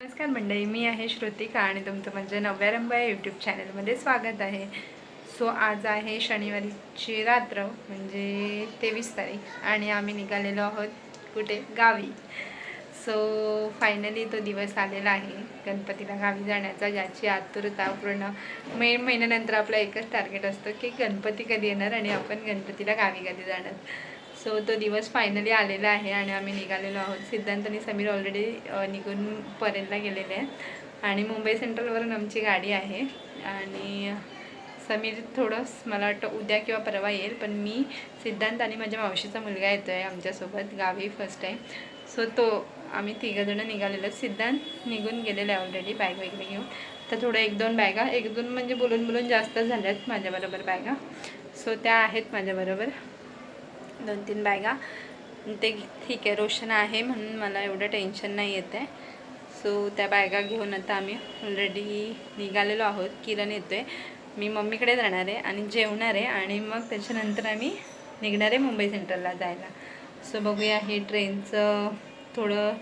नमस्कार मंडळी मी आहे श्रुतिका आणि तुमचं म्हणजे नव्या या यूट्यूब चॅनलमध्ये स्वागत आहे. सो आज आहे शनिवारीची रात्र म्हणजे तेवीस तारीख आणि आम्ही निघालेलो आहोत कुठे? गावी. सो फायनली तो दिवस आलेला आहे. गणपतीला गावी जाण्याचा ज्याची आतुरता पूर्ण मे महिन्यानंतर आपला एकच टार्गेट असतो की गणपती कधी येणार आणि आपण गणपतीला गावी कधी जाणार. सो तो दिवस फायनली आलेला आहे आणि आम्ही निघालेलो आहोत. सिद्धांत आणि समीर ऑलरेडी निघून परेलला गेलेले आहेत. आणि मुंबई सेंट्रलवरून आमची गाडी आहे. आणि समीर थोडंस मला वाटतं उद्या किंवा परवा येईल पण मी सिद्धांत आणि माझ्या मावशीचा मुलगा येतो आहे आमच्यासोबत. गावी फर्स्ट टाईम सो तो आम्ही तिघंजणं निघालेलो सिद्धांत निघून गेलेले आहे ऑलरेडी बॅग वगैरे घेऊन. तर थोडं एक दोन बॅगा एक दोन म्हणजे बोलून बोलून जास्त झाल्यात माझ्याबरोबर बॅगा सो त्या आहेत माझ्याबरोबर. दोन तीन बॅगा ते ठीक आहे रोशन आहे म्हणून मला एवढं टेन्शन नाही येत आहे. सो त्या बॅगा घेऊन आता आम्ही ऑलरेडी निघालेलो आहोत. किरण येतो आहे मी मम्मीकडे जाणार आहे आणि जेवणार आहे आणि मग त्याच्यानंतर आम्ही निघणार आहे मुंबई सेंट्रलला जायला. सो बघूया हे ट्रेनचं थोडं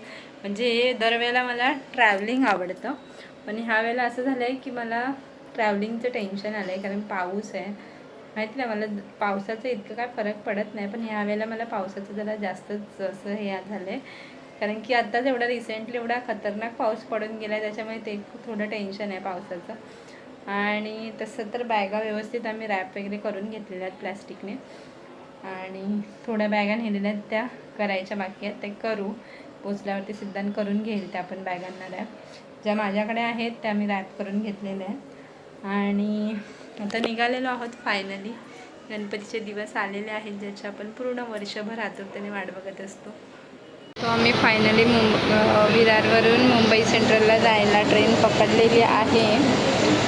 म्हणजे दरवेळेला मला ट्रॅव्हलिंग आवडतं. पण ह्या वेळेला असं झालं आहे की मला ट्रॅव्हलिंगचं टेन्शन आलं आहे कारण पाऊस आहे. माहिती ना मला पावसाचं इतकं काय फरक पडत नाही पण ह्या वेळेला मला पावसाचं जरा जास्तच असं हे झालं आहे कारण की आत्ताच एवढा रिसेंटली एवढा खतरनाक पाऊस पडून गेला आहे त्याच्यामुळे ते थोडं टेन्शन आहे पावसाचं. आणि तसं तर बॅगा व्यवस्थित आम्ही रॅप वगैरे करून घेतलेल्या आहेत प्लॅस्टिकने आणि थोड्या बॅगा नेलेल्या आहेत त्या करायच्या बाकी आहेत ते करू. पोचल्यावरती सिद्धांत करून घेईल त्या पण बॅगांना रॅप ज्या माझ्याकडे आहेत त्या मी रॅप करून घेतलेल्या आहेत. आणि आता निघालेलो आहोत फायनली गणपतीचे दिवस आलेले आहेत ज्याचे आपण पूर्ण वर्षभर आतुरतेने वाट बघत असतो. तो आम्ही फायनली मुंब विरारवरून मुंबई सेंट्रलला जायला ट्रेन पकडलेली आहे.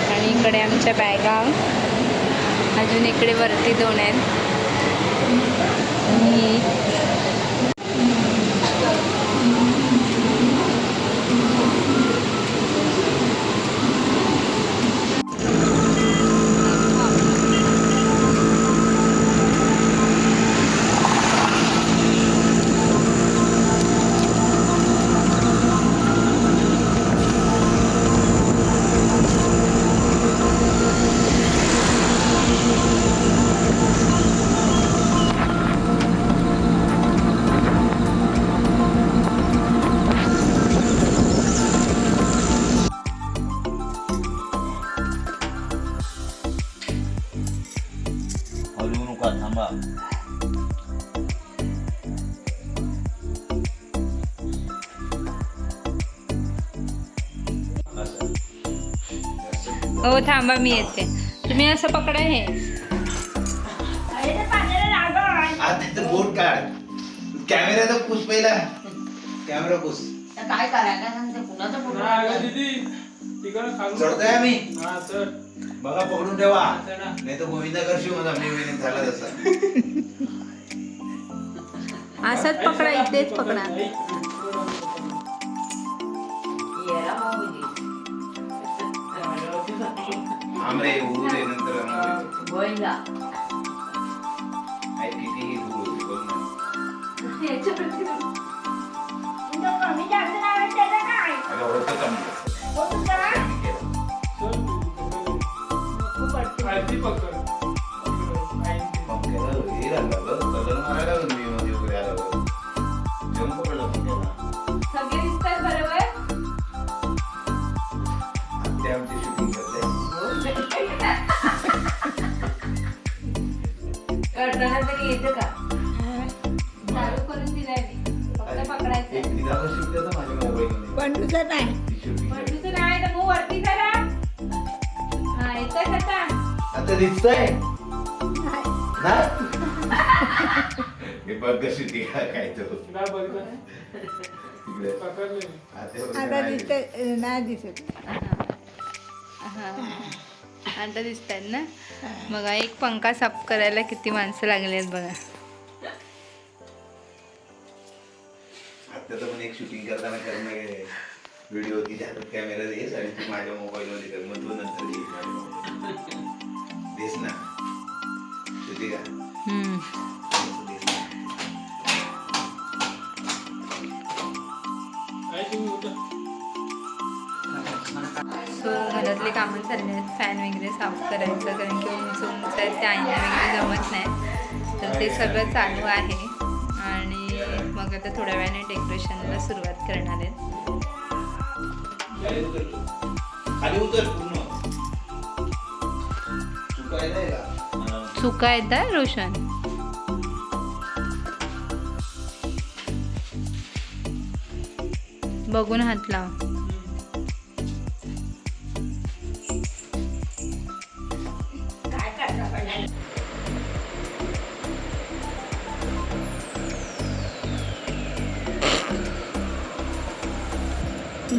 आणि इकडे आमच्या बॅगा अजून इकडे वरती दोन आहेत. हो थांबा मी येते. तुम्ही असं पकडा हे. आता त्याचं बोट काढ. कॅमेरा तर पुस पहिला. कॅमेरा पुस. काय करायला सांगते? चढतोय आम्ही. हा बघा पकडून ठेवा. नाही तर गोविंदा करशी माझा मी विनीत झाला तसा. असंच पकडा इथेच पकडा आमरे उरू दे नंतर आमरे. गोविंदा. आई कितीही दूर होती बघ ना. अगं होतं का मग तसं? आधी पकड करताना तरी येतं का? चालू करून दिलाय मी. फक्त एक पकडायचं निघालं shoot केलं माझ्या mobile मध्ये. पंडूचं नाही. ती पण. तुझं नाही तर मग वरती करा हा येतोय आता? आता दिसतंय? ना हे बघ कशी ती काय आता नाही. दिसत. नाही दिसत हा. आता दिसत आहेत ना? बघा एक पंखा साफ करायला किती माणसं लागली आहेत बघा. आता तर पण एक शूटिंग करताना करणं व्हिडिओ ती हातात कॅमेरा देस आणि तू माझ्या मोबाईल मध्ये कर मग तू नंतर देस ना. तुझी का? हम्म. देस ना. काय तुम्ही होतं? सो घरातले कामं चालले आहेत. फॅन वगैरे साफ करायचं कारण की उंच उंच आहेत ते आईना वगैरे जमत नाही. तर ते सगळं चालू आहे. आणि मग आता थोड्या वेळाने डेकोरेशनला सुरुवात करणार आहेत. चुका येतात रोशन? बघून हात लाव.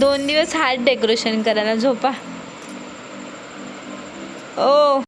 दोन दिवस हार्ड डेकोरेशन करायला झोपा. ओ.